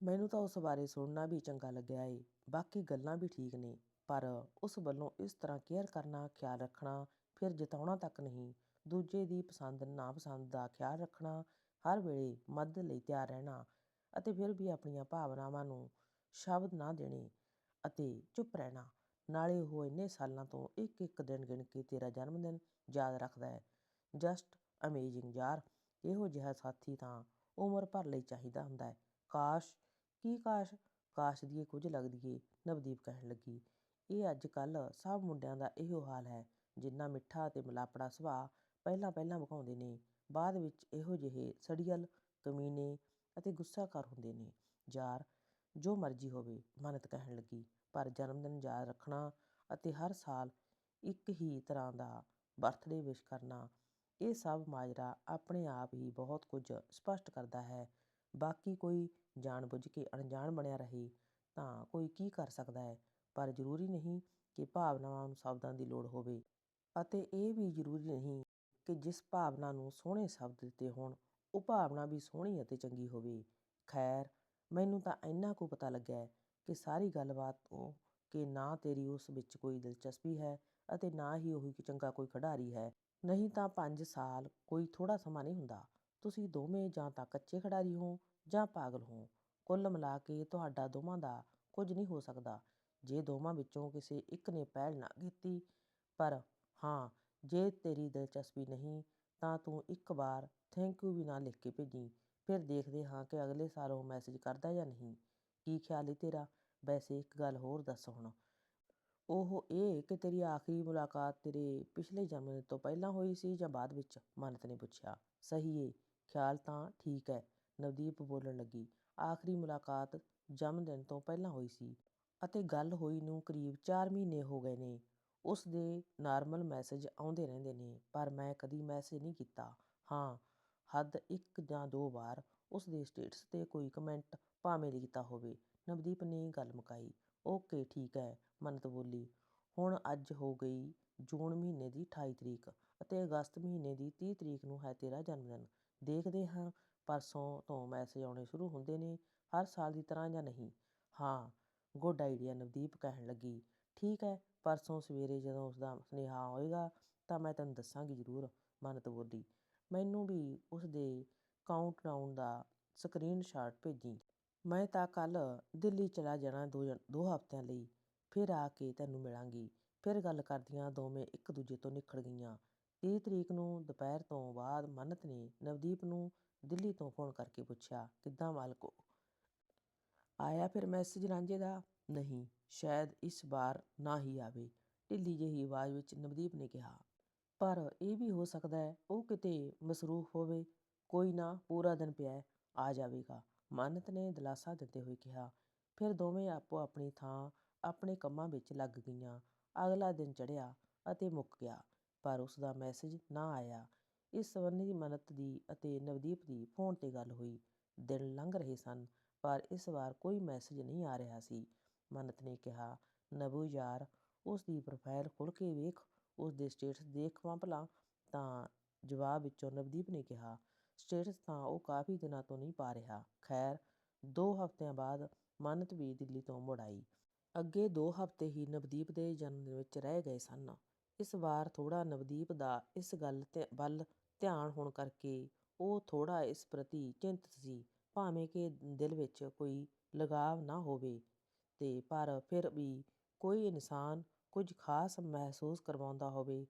ਮੈਨੂੰ ਤਾਂ ਉਸ ਬਾਰੇ ਸੁਣਨਾ ਵੀ ਚੰਗਾ ਲੱਗਿਆ ਏ ਬਾਕੀ ਗੱਲਾਂ ਵੀ ਠੀਕ ਨੇ ਪਰ ਉਸ ਵੱਲੋਂ ਇਸ ਤਰ੍ਹਾਂ ਕੇਅਰ ਕਰਨਾ, ਖਿਆਲ ਰੱਖਣਾ, ਫਿਰ ਜਿਤਾਉਣਾ ਤੱਕ ਨਹੀਂ, ਦੂਜੇ ਦੀ ਪਸੰਦ ਨਾ ਪਸੰਦ ਦਾ ਖਿਆਲ ਰੱਖਣਾ, ਹਰ ਵੇਲੇ ਮਦਦ ਲਈ ਤਿਆਰ ਰਹਿਣਾ ਅਤੇ ਫਿਰ ਵੀ ਆਪਣੀਆਂ ਭਾਵਨਾਵਾਂ ਨੂੰ ਸ਼ਬਦ ਨਾ ਦੇਣੇ ਅਤੇ ਚੁੱਪ ਰਹਿਣਾ। ਨਾਲੇ ਉਹ ਇੰਨੇ ਸਾਲਾਂ ਤੋਂ ਇੱਕ-ਇੱਕ ਦਿਨ ਗਿਣ ਕੇ ਤੇਰਾ ਜਨਮ ਦਿਨ ਯਾਦ ਰੱਖਦਾ ਹੈ। ਜਸਟ ਅਮੇਜ਼ਿੰਗ ਯਾਰ। ਇਹੋ ਜਿਹਾ ਸਾਥੀ ਤਾਂ ਉਮਰ ਭਰ ਲਈ ਚਾਹੀਦਾ ਹੁੰਦਾ ਹੈ। ਕਾਸ਼। ਕੀ ਕਾਸ਼? ਕਾਸ਼ ਦੀਏ ਕੁਝ ਲੱਗਦੀ ਲੱਗਦੀਏ, ਨਵਦੀਪ ਕਹਿਣ ਲੱਗੀ। ਇਹ ਅੱਜ-ਕੱਲ੍ਹ ਸਭ ਮੁੰਡਿਆਂ ਦਾ ਇਹੋ ਹਾਲ ਹੈ। ਜਿੰਨਾ ਮਿੱਠਾ ਅਤੇ ਮਿਲਾਪੜਾ ਸੁਭਾਅ ਪਹਿਲਾਂ-ਪਹਿਲਾਂ ਵਿਖਾਉਂਦੇ ਨੇ, ਬਾਅਦ ਵਿੱਚ ਇਹੋ ਜਿਹੇ ਸੜੀਅਲ, ਕਮੀਨੇ ਅਤੇ ਗੁੱਸਾਖੋਰ ਹੁੰਦੇ ਨੇ। ਯਾਰ, ਜੋ ਮਰਜ਼ੀ ਹੋਵੇ, ਮੰਨਤ ਕਹਿਣ ਲੱਗੀ, ਪਰ ਜਨਮਦਿਨ ਯਾਦ ਰੱਖਣਾ ਅਤੇ ਹਰ ਸਾਲ ਇੱਕ ਹੀ ਤਰ੍ਹਾਂ ਦਾ ਬਰਥਡੇ ਵਿਸ਼ ਕਰਨਾ, ਇਹ ਸਭ ਮਾਜਰਾ ਆਪਣੇ ਆਪ ਹੀ ਬਹੁਤ ਕੁਝ ਸਪਸ਼ਟ ਕਰਦਾ ਹੈ। ਬਾਕੀ ਕੋਈ ਜਾਣ-ਬੁੱਝ ਕੇ ਅਣਜਾਣ ਬਣਿਆ ਰਹੇ ਤਾਂ ਕੋਈ ਕੀ ਕਰ ਸਕਦਾ ਹੈ, ਪਰ ਜ਼ਰੂਰੀ ਨਹੀਂ ਕਿ ਭਾਵਨਾਵਾਂ ਨੂੰ ਸ਼ਬਦਾਂ ਦੀ ਲੋੜ ਹੋਵੇ ਅਤੇ ਇਹ ਵੀ ਜ਼ਰੂਰੀ ਨਹੀਂ ਕਿ ਜਿਸ ਭਾਵਨਾ ਨੂੰ ਸੋਹਣੇ ਸ਼ਬਦ ਦਿੱਤੇ ਹੋਣ, ਉਹ ਭਾਵਨਾ ਵੀ ਸੋਹਣੀ ਅਤੇ ਚੰਗੀ ਹੋਵੇ। ਖ਼ੈਰ, ਮੈਨੂੰ ਤਾਂ ਇੰਨਾ ਕੁ ਪਤਾ ਲੱਗਿਆ ਕਿ ਸਾਰੀ ਗੱਲਬਾਤ ਤੋਂ ਕਿ ਨਾ ਤੇਰੀ ਉਸ ਵਿੱਚ ਕੋਈ ਦਿਲਚਸਪੀ ਹੈ ਅਤੇ ਨਾ ਹੀ ਉਹ ਚੰਗਾ ਕੋਈ ਖਿਡਾਰੀ ਹੈ। ਨਹੀਂ ਤਾਂ ਪੰਜ ਸਾਲ ਕੋਈ ਥੋੜ੍ਹਾ ਸਮਾਂ ਨਹੀਂ ਹੁੰਦਾ। ਤੁਸੀਂ ਦੋਵੇਂ ਜਾਂ ਤਾਂ ਕੱਚੇ ਖਿਡਾਰੀ ਹੋ ਜਾਂ ਪਾਗਲ ਹੋ। ਕੁੱਲ ਮਿਲਾ ਕੇ ਤੁਹਾਡਾ ਦੋਵਾਂ ਦਾ ਕੁਝ ਨਹੀਂ ਹੋ ਸਕਦਾ ਜੇ ਦੋਵਾਂ ਵਿੱਚੋਂ ਕਿਸੇ ਇੱਕ ਨੇ ਪਹਿਲ ਨਾ ਕੀਤੀ। ਪਰ ਹਾਂ, ਜੇ ਤੇਰੀ ਦਿਲਚਸਪੀ ਨਹੀਂ ਤਾਂ ਤੂੰ ਇੱਕ ਵਾਰ ਥੈਂਕ ਯੂ ਵੀ ਨਾ ਲਿਖ ਕੇ ਭੇਜੀ ਫਿਰ ਦੇਖਦੇ ਹਾਂ ਕਿ ਅਗਲੇ ਸਾਲ ਉਹ ਮੈਸੇਜ ਕਰਦਾ ਜਾਂ ਨਹੀਂ। ਕੀ ਖਿਆਲ ਏ ਤੇਰਾ? ਵੈਸੇ ਇੱਕ ਗੱਲ ਹੋਰ ਦੱਸ ਹੁਣ। ਉਹ ਇਹ ਕਿ ਤੇਰੀ ਆਖ਼ਰੀ ਮੁਲਾਕਾਤ ਤੇਰੇ ਪਿਛਲੇ ਜਨਮਦਿਨ ਤੋਂ ਪਹਿਲਾਂ ਹੋਈ ਸੀ ਜਾਂ ਬਾਅਦ ਵਿੱਚ? ਮੰਨਤ ਨੇ ਪੁੱਛਿਆ। ਸਹੀ ਏ, ਖਿਆਲ ਤਾਂ ਠੀਕ ਹੈ, ਨਵਦੀਪ ਬੋਲਣ ਲੱਗੀ। ਆਖ਼ਰੀ ਮੁਲਾਕਾਤ ਜਨਮ ਦਿਨ ਤੋਂ ਪਹਿਲਾਂ ਹੋਈ ਸੀ ਅਤੇ ਗੱਲ ਹੋਈ ਨੂੰ ਕਰੀਬ ਚਾਰ ਮਹੀਨੇ ਹੋ ਗਏ ਨੇ। ਉਸ ਦੇ ਨਾਰਮਲ ਮੈਸੇਜ ਆਉਂਦੇ ਰਹਿੰਦੇ ਨੇ, ਪਰ ਮੈਂ ਕਦੀ ਮੈਸੇਜ ਨਹੀਂ ਕੀਤਾ। ਹਾਂ, ਹੱਦ ਇੱਕ ਜਾਂ ਦੋ ਵਾਰ ਉਸ ਦੇ ਸਟੇਟਸ 'ਤੇ ਕੋਈ ਕਮੈਂਟ ਭਾਵੇਂ ਲਿਖਦਾ ਹੋਵੇ। ਨਵਦੀਪ ਨੇ ਗੱਲ ਮੁਕਾਈ। ਓਕੇ, ਠੀਕ ਹੈ, ਮੰਨਤ ਬੋਲੀ। ਹੁਣ ਅੱਜ ਹੋ ਗਈ ਜੂਨ ਮਹੀਨੇ ਦੀ ਅਠਾਈ ਤਰੀਕ ਅਤੇ ਅਗਸਤ ਮਹੀਨੇ ਦੀ ਤੀਹ ਤਰੀਕ ਨੂੰ ਹੈ ਤੇਰਾ ਜਨਮ ਦਿਨ ਦੇਖਦੇ ਹਾਂ ਪਰਸੋਂ ਤੋਂ ਮੈਸੇਜ ਆਉਣੇ ਸ਼ੁਰੂ ਹੁੰਦੇ ਨੇ ਹਰ ਸਾਲ ਦੀ ਤਰ੍ਹਾਂ ਜਾਂ ਨਹੀਂ। ਹਾਂ, ਗੁੱਡ ਆਈਡੀਆ ਨਵਦੀਪ ਕਹਿਣ ਲੱਗੀ। ਠੀਕ ਹੈ, ਪਰਸੋਂ ਸਵੇਰੇ ਜਦੋਂ ਉਸਦਾ ਸੁਨੇਹਾ ਆਏਗਾ ਤਾਂ ਮੈਂ ਤੈਨੂੰ ਦੱਸਾਂਗੀ ਜ਼ਰੂਰ, ਮੰਨਤ ਬੋਲੀ। ਮੈਨੂੰ ਵੀ ਉਸ ਦੇ ਕਾਊਂਟਡਾਊਨ ਦਾ ਸਕਰੀਨ ਸ਼ਾਟ ਭੇਜੀਂ। ਮੈਂ ਤਾਂ ਕੱਲ੍ਹ ਦਿੱਲੀ ਚਲਾ ਜਾਣਾ ਦੋ ਦੋ ਹਫ਼ਤਿਆਂ ਲਈ, ਫਿਰ ਆ ਕੇ ਤੈਨੂੰ ਮਿਲਾਂਗੀ। ਫਿਰ ਗੱਲ ਕਰਦੀਆਂ ਦੋਵੇਂ ਇੱਕ ਦੂਜੇ ਤੋਂ ਨਿਖੜ ਗਈਆਂ। ਤੀਹ ਤਰੀਕ ਨੂੰ ਦੁਪਹਿਰ ਤੋਂ ਬਾਅਦ ਮੰਨਤ ਨੇ ਨਵਦੀਪ ਨੂੰ ਦਿੱਲੀ ਤੋਂ ਫ਼ੋਨ ਕਰਕੇ ਪੁੱਛਿਆ, ਕਿੱਦਾਂ ਮਾਲਕੋ? ਆਇਆ ਫਿਰ ਮੈਸੇਜ ਰਾਂਝੇ ਦਾ? ਨਹੀਂ, ਸ਼ਾਇਦ ਇਸ ਵਾਰ ਨਾ ਹੀ ਆਵੇ, ਢਿੱਲੀ ਜਿਹੀ ਆਵਾਜ਼ ਵਿੱਚ ਨਵਦੀਪ ਨੇ ਕਿਹਾ। ਪਰ ਇਹ ਵੀ ਹੋ ਸਕਦੈ ਉਹ ਕਿਤੇ ਮਸਰੂਫ਼ ਹੋਵੇ। ਕੋਈ ਨਾ, ਪੂਰਾ ਦਿਨ ਪਿਆ ਆ ਜਾਵੇਗਾ, ਮੰਨਤ ਨੇ ਦਿਲਾਸਾ ਦਿੰਦੇ ਹੋਏ ਕਿਹਾ। ਫਿਰ ਦੋਵੇਂ ਆਪੋ-ਆਪਣੀ ਥਾਂ ਆਪਣੇ ਕੰਮਾਂ ਵਿੱਚ ਲੱਗ ਗਈਆਂ। ਅਗਲਾ ਦਿਨ ਚੜ੍ਹਿਆ ਅਤੇ ਮੁੱਕ ਗਿਆ, ਪਰ ਉਸਦਾ ਮੈਸੇਜ ਨਾ ਆਇਆ। ਇਸ ਸੰਬੰਧੀ ਮੰਨਤ ਦੀ ਅਤੇ ਨਵਦੀਪ ਦੀ ਫ਼ੋਨ 'ਤੇ ਗੱਲ ਹੋਈ। ਦਿਨ ਲੰਘ ਰਹੇ ਸਨ, ਪਰ ਇਸ ਵਾਰ ਕੋਈ ਮੈਸੇਜ ਨਹੀਂ ਆ ਰਿਹਾ ਸੀ। ਮਨਤ ਨੇ ਕਿਹਾ, ਨਵੂ ਯਾਰ, ਉਸ ਦੀ ਪ੍ਰੋਫ਼ਾਈਲ ਖੋਲ੍ਹ ਕੇ ਵੇਖ, ਉਸ ਦੇ ਸਟੇਟਸ ਦੇਖਾਂ ਭਲਾ। ਤਾਂ ਜਵਾਬ ਵਿੱਚੋਂ ਨਵਦੀਪ ਨੇ ਕਿਹਾ, ਸਟੇਟਸ ਤਾਂ ਉਹ ਕਾਫ਼ੀ ਦਿਨਾਂ ਤੋਂ ਨਹੀਂ ਪਾ ਰਿਹਾ। ਖ਼ੈਰ, ਦੋ ਹਫ਼ਤਿਆਂ ਬਾਅਦ ਮੰਨਤ ਵੀ ਦਿੱਲੀ ਤੋਂ ਮੁੜ ਆਈ। ਅੱਗੇ ਦੋ ਹਫ਼ਤੇ ਹੀ ਨਵਦੀਪ ਦੇ ਜਨਮ ਵਿੱਚ ਰਹਿ ਗਏ ਸਨ। ਇਸ ਵਾਰ ਥੋੜ੍ਹਾ ਨਵਦੀਪ ਦਾ ਇਸ ਗੱਲ ਤੇ ਵੱਲ ਧਿਆਨ ਹੋਣ ਕਰਕੇ ਉਹ ਥੋੜ੍ਹਾ ਇਸ ਪ੍ਰਤੀ ਚਿੰਤਤ ਸੀ। ਭਾਵੇਂ ਕਿ ਦਿਲ ਵਿੱਚ ਕੋਈ ਲਗਾਵ ਨਾ ਹੋਵੇ ਤੇ ਪਰ ਫਿਰ ਵੀ ਕੋਈ ਇਨਸਾਨ ਕੁਝ ਖ਼ਾਸ ਮਹਿਸੂਸ ਕਰਵਾਉਂਦਾ ਹੋਵੇ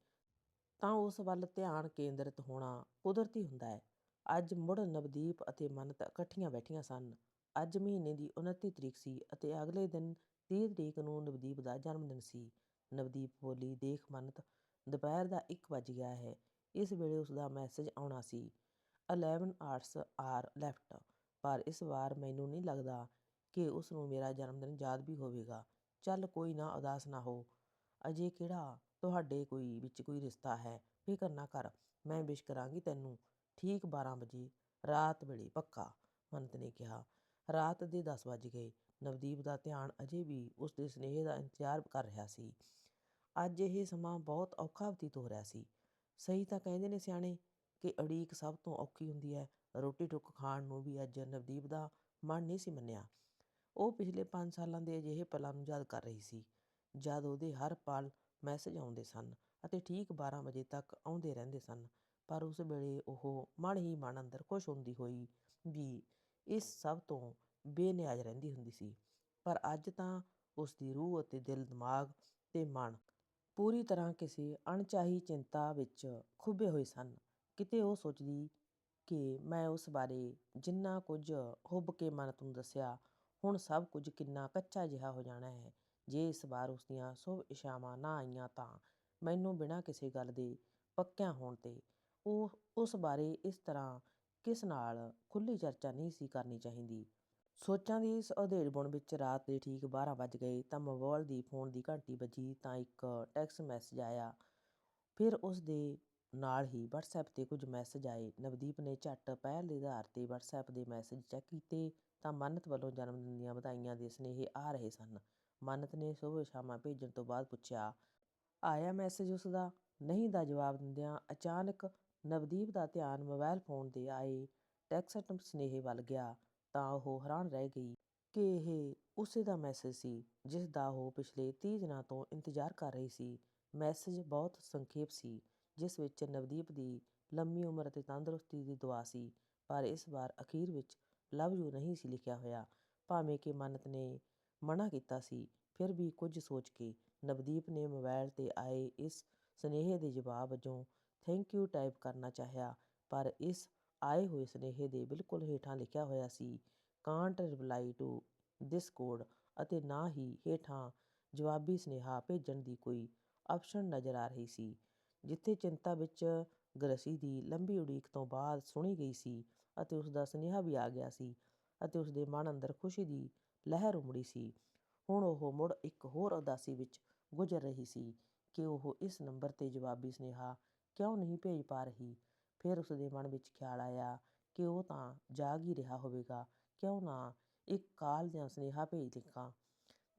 ਤਾਂ ਉਸ ਵੱਲ ਧਿਆਨ ਕੇਂਦਰਿਤ ਹੋਣਾ ਕੁਦਰਤੀ ਹੁੰਦਾ ਹੈ। ਅੱਜ ਮੁੜ ਨਵਦੀਪ ਅਤੇ ਮੰਨਤ ਇਕੱਠੀਆਂ ਬੈਠੀਆਂ ਸਨ। ਅੱਜ ਮਹੀਨੇ ਦੀ ਉਨੱਤੀ ਤਰੀਕ ਸੀ ਅਤੇ ਅਗਲੇ ਦਿਨ ਤੀਹ ਤਰੀਕ ਨੂੰ ਨਵਦੀਪ ਦਾ ਜਨਮਦਿਨ ਸੀ। ਨਵਦੀਪ ਬੋਲੀ, ਦੇਖ ਮੰਨਤ, ਦੁਪਹਿਰ ਦਾ ਇੱਕ ਵੱਜ ਗਿਆ ਹੈ। ਇਸ ਵੇਲੇ ਉਸਦਾ ਮੈਸੇਜ ਆਉਣਾ ਸੀ। ਅਲੈਵਨ ਆਰਟਸ ਆਰ ਲੈਫ਼ਟ। ਪਰ ਇਸ ਵਾਰ ਮੈਨੂੰ ਨਹੀਂ ਲੱਗਦਾ ਕਿ ਉਸ ਨੂੰ ਮੇਰਾ ਜਨਮਦਿਨ ਯਾਦ ਵੀ ਹੋਵੇਗਾ। ਚੱਲ ਕੋਈ ਨਾ, ਉਦਾਸ ਨਾ ਹੋ। ਅਜੇ ਕਿਹੜਾ ਤੁਹਾਡੇ ਕੋਈ ਵਿੱਚ ਕੋਈ ਰਿਸ਼ਤਾ ਹੈ, ਫ਼ਿਕਰ ਨਾ ਕਰ, ਮੈਂ ਵਿਸ਼ ਕਰਾਂਗੀ ਤੈਨੂੰ ਠੀਕ ਬਾਰਾਂ ਵਜੇ, ਰਾਤ ਵੇਲੇ ਪੱਕਾ, ਮੰਤ ਨੇ ਕਿਹਾ। ਰਾਤ ਦੇ ਦਸ ਵੱਜ ਗਏ। ਨਵਦੀਪ ਦਾ ਧਿਆਨ ਅਜੇ ਵੀ ਉਸ ਦੇ ਸੁਨੇਹੇ ਦਾ ਇੰਤਜ਼ਾਰ ਕਰ ਰਿਹਾ ਸੀ। ਅੱਜ ਇਹ ਸਮਾਂ ਬਹੁਤ ਔਖਾ ਬਤੀਤ ਹੋ ਰਿਹਾ ਸੀ। ਸਹੀ ਤਾਂ ਕਹਿੰਦੇ ਨੇ ਸਿਆਣੇ ਕਿ ਉਡੀਕ ਸਭ ਤੋਂ ਔਖੀ ਹੁੰਦੀ ਹੈ। ਰੋਟੀ-ਟੁੱਕ ਖਾਣ ਨੂੰ ਵੀ ਅੱਜ ਨਵਦੀਪ ਦਾ ਮਨ ਨਹੀਂ ਸੀ ਮੰਨਿਆ। ਉਹ ਪਿਛਲੇ ਪੰਜ ਸਾਲਾਂ ਦੇ ਅਜਿਹੇ ਪਲਾਂ ਨੂੰ ਯਾਦ ਕਰ ਰਹੀ ਸੀ, ਜਦ ਉਹਦੇ ਹਰ ਪਲ ਮੈਸੇਜ ਆਉਂਦੇ ਸਨ ਅਤੇ ਠੀਕ 12 ਵਜੇ ਤੱਕ ਆਉਂਦੇ ਰਹਿੰਦੇ ਸਨ, ਪਰ ਉਸ ਵੇਲੇ ਉਹ ਮਨ ਹੀ ਮਨ ਅੰਦਰ ਖੁਸ਼ ਹੁੰਦੀ ਹੋਈ ਵੀ ਇਸ ਸਭ ਤੋਂ ਬੇਨਿਆਜ਼ ਰਹਿੰਦੀ ਹੁੰਦੀ ਸੀ। ਪਰ ਅੱਜ ਤਾਂ ਉਸ ਦੀ ਰੂਹ ਅਤੇ ਦਿਲ, ਦਿਮਾਗ ਤੇ ਮਨ ਪੂਰੀ ਤਰ੍ਹਾਂ ਕਿਸੇ ਅਣਚਾਹੀ ਚਿੰਤਾ ਵਿੱਚ ਖੁੱਬੇ ਹੋਏ ਸਨ। ਕਿਤੇ ਉਹ ਸੋਚਦੀ ਕਿ ਮੈਂ ਉਸ ਬਾਰੇ ਜਿੰਨਾ ਕੁਝ ਹੁੱਬ ਕੇ ਮਨ ਨੂੰ ਦੱਸਿਆ, ਹੁਣ ਸਭ ਕੁਝ ਕਿੰਨਾ ਕੱਚਾ ਜਿਹਾ ਹੋ ਜਾਣਾ ਹੈ। ਜੇ ਇਸ ਵਾਰ ਉਸ ਦੀਆਂ ਸ਼ੁਭ ਇਛਾਵਾਂ ਨਾ ਆਈਆਂ ਤਾਂ ਮੈਨੂੰ ਬਿਨਾਂ ਕਿਸੇ ਗੱਲ ਦੇ ਪੱਕਿਆਂ ਹੋਣ ਤੇ ਉਹ ਉਸ ਬਾਰੇ ਇਸ ਤਰ੍ਹਾਂ ਕਿਸ ਨਾਲ ਖੁੱਲੀ ਚਰਚਾ ਨਹੀਂ ਸੀ ਕਰਨੀ ਚਾਹੀਦੀ। ਸੋਚਾਂ ਦੀ ਇਸ ਉਧੇੜ ਬੁਣ ਵਿੱਚ ਰਾਤ ਦੇ ਠੀਕ 12 ਵੱਜ ਗਏ ਤਾਂ ਮੋਬਾਈਲ ਦੀ ਫੋਨ ਦੀ ਘੰਟੀ ਵੱਜੀ ਤਾਂ ਇੱਕ ਟੈਕਸ ਮੈਸੇਜ ਆਇਆ। ਫਿਰ ਉਸ ਦੇ ਨਾਲ ਹੀ WhatsApp ਤੇ ਕੁਝ ਮੈਸੇਜ ਆਏ। ਨਵਦੀਪ ਨੇ ਝੱਟ ਪਹਿਲ ਦੇ ਆਧਾਰ ਤੇ WhatsApp ਦੇ ਮੈਸੇਜ ਚੈੱਕ ਕੀਤੇ ਤਾਂ ਮੰਨਤ ਵੱਲੋਂ ਜਨਮ ਦਿਨ ਦੀਆਂ ਵਧਾਈਆਂ ਦੇ ਸੁਨੇਹੇ ਆ ਰਹੇ ਸਨ। ਮੰਨਤ ਨੇ ਸ਼ੁਭ ਇਛਾਵਾਂ ਭੇਜਣ ਤੋਂ ਬਾਅਦ ਪੁੱਛਿਆ, ਆਇਆ ਮੈਸੇਜ ਉਸ ਦਾ ਨਹੀਂ ਦਾ ਜਵਾਬ ਦਿੰਦਿਆਂ ਅਚਾਨਕ ਨਵਦੀਪ ਦਾ ਧਿਆਨ ਮੋਬਾਈਲ ਫੋਨ ਤੇ ਆਏ। ਟੈਕਸਟ ਸੁਨੇਹੇ ਵੱਲ ਗਿਆ, ਤਾਂ ਉਹ ਹੈਰਾਨ ਰਹਿ ਗਈ ਕਿ ਇਹ ਉਸੇ ਦਾ ਮੈਸੇਜ ਸੀ, ਜਿਸ ਦਾ ਉਹ ਪਿਛਲੇ 30 ਦਿਨਾਂ ਤੋਂ ਇੰਤਜ਼ਾਰ ਕਰ ਰਹੀ ਸੀ। ਮੈਸੇਜ ਬਹੁਤ ਸੰਖੇਪ ਸੀ, ਜਿਸ ਵਿੱਚ ਨਵਦੀਪ ਦੀ ਲੰਮੀ ਉਮਰ ਅਤੇ ਤੰਦਰੁਸਤੀ ਦੀ ਦੁਆ ਸੀ, ਪਰ ਇਸ ਵਾਰ ਅਖੀਰ ਵਿੱਚ ਲਵ ਯੂ ਨਹੀਂ ਸੀ ਲਿਖਿਆ ਹੋਇਆ। ਭਾਵੇਂ ਕਿ ਮਨਤ ਨੇ ਮਨਾ ਕੀਤਾ ਸੀ। ਫਿਰ ਵੀ ਕੁਝ ਸੋਚ ਕੇ ਨਵਦੀਪ ਨੇ ਮੋਬਾਈਲ ਤੇ ਆਏ ਇਸ ਸੁਨੇਹੇ ਦੇ ਜਵਾਬ ਵਜੋਂ ਥੈਂਕ ਯੂ ਟਾਈਪ ਕਰਨਾ ਚਾਹਿਆ, ਪਰ ਇਸ ਆਏ ਹੋਏ ਸੁਨੇਹੇ ਦੇ ਬਿਲਕੁਲ ਹੇਠਾਂ ਲਿਖਿਆ ਹੋਇਆ ਸੀ can't reply to this code ਅਤੇ ਨਾ ਹੀ ਹੇਠਾਂ ਜਵਾਬੀ ਸੁਨੇਹਾ ਭੇਜਣ ਦੀ ਕੋਈ ਆਪਸ਼ਨ ਨਜ਼ਰ ਆ ਰਹੀ ਸੀ, ਜਿੱਥੇ ਚਿੰਤਾ ਵਿੱਚ ਗ੍ਰਸੀ ਦੀ ਲੰਬੀ ਉਡੀਕ ਤੋਂ ਬਾਅਦ ਸੁਣੀ ਗਈ ਸੀ ਅਤੇ ਉਸ ਦਾ ਸੁਨੇਹਾ ਵੀ ਆ ਗਿਆ ਸੀ ਅਤੇ ਉਸ ਦੇ ਮਨ ਅੰਦਰ ਖੁਸ਼ੀ ਦੀ ਲਹਿਰ ਉਮੜੀ ਸੀ। ਹੁਣ ਉਹ ਮੁੜ ਇੱਕ ਹੋਰ ਉਦਾਸੀ ਵਿੱਚ ਗੁਜ਼ਰ ਰਹੀ ਸੀ ਕਿ ਉਹ ਇਸ ਨੰਬਰ ਤੇ ਜਵਾਬੀ ਸੁਨੇਹਾ ਕਿਉਂ ਨਹੀਂ ਭੇਜ ਪਾ ਰਹੀ? ਫਿਰ ਉਸ ਦੇ ਮਨ ਵਿੱਚ ਖਿਆਲ ਆਇਆ ਕਿ ਉਹ ਤਾਂ ਜਾਗ ਹੀ ਰਿਹਾ ਹੋਵੇਗਾ। ਕਿਉਂ ਨਾ ਇੱਕ ਕਾਲ ਜਾਂ ਸੁਨੇਹਾ ਭੇਜ ਲਿਖਾਂ